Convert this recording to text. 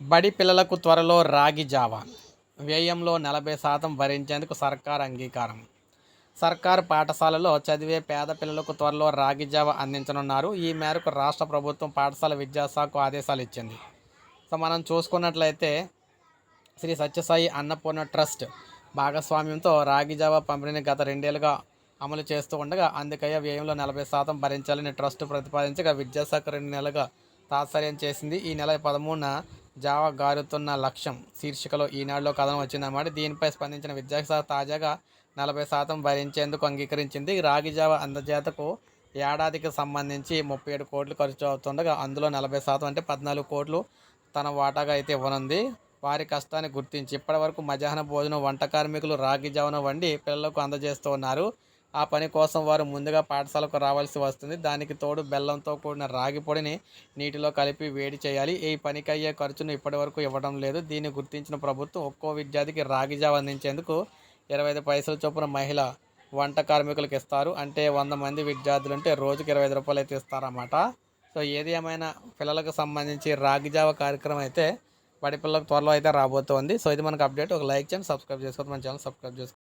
బడి పిల్లలకు త్వరలో రాగి జావా. వ్యయంలో నలభై శాతం భరించేందుకు సర్కార్ అంగీకారం. సర్కారు పాఠశాలలో చదివే పేద పిల్లలకు త్వరలో రాగి జావ అందించనున్నారు. ఈ మేరకు రాష్ట్ర ప్రభుత్వం పాఠశాల విద్యాశాఖకు ఆదేశాలు ఇచ్చింది. సో మనం చూసుకున్నట్లయితే శ్రీ సత్యసాయి అన్నపూర్ణ ట్రస్ట్ భాగస్వామ్యంతో రాగి జావా పంపిణీని గత రెండేళ్ళుగా అమలు చేస్తూ ఉండగా అందుకయ్యే వ్యయంలో నలభై శాతం భరించాలని ట్రస్ట్ ప్రతిపాదించగా విద్యాశాఖ రెండు నెలలుగా తాత్సర్యం చేసింది. ఈ నెల పదమూడున జావా గారుతున్న లక్ష్యం శీర్షికలో ఈనాడులో కథనం వచ్చిందన్నమాట. దీనిపై స్పందించిన విద్యాశాఖ తాజాగా నలభై శాతం భరించేందుకు అంగీకరించింది. రాగి జావా అందజేతకు ఏడాదికి సంబంధించి ముప్పై ఏడు కోట్లు ఖర్చు అవుతుండగా అందులో నలభై శాతం అంటే పద్నాలుగు కోట్లు తన వాటాగా అయితే ఇవ్వనుంది. వారి కష్టాన్ని గుర్తించి ఇప్పటివరకు మధ్యాహ్న భోజనం వంట కార్మికులు రాగి జావను వండి పిల్లలకు అందజేస్తూ ఉన్నారు. ఆ పని కోసం వారు ముందుగా పాఠశాలకు రావాల్సి వస్తుంది. దానికి తోడు బెల్లంతో కూడిన రాగి పొడిని నీటిలో కలిపి వేడి చేయాలి. ఈ పనికి అయ్యే ఖర్చును ఇప్పటివరకు ఇవ్వడం లేదు. దీన్ని గుర్తించిన ప్రభుత్వం ఒక్కో విద్యార్థికి రాగి జావ అందించేందుకు ఇరవై ఐదు పైసల చొప్పున మహిళ వంట కార్మికులకు ఇస్తారు. అంటే వంద మంది విద్యార్థులు ఉంటే రోజుకి ఇరవై ఐదు రూపాయలు అయితే ఇస్తారన్నమాట. సో ఏది ఏమైనా పిల్లలకు సంబంధించి రాగి జావ కార్యక్రమం అయితే బడి పిల్లలకు త్వరలో అయితే రాబోతోంది. సో ఇది మనకు అప్డేట్. ఒక లైక్ చేయండి సబ్స్క్రైబ్ చేసుకోవద్దు. మన ఛానల్ సబ్స్క్రైబ్ చేసుకోండి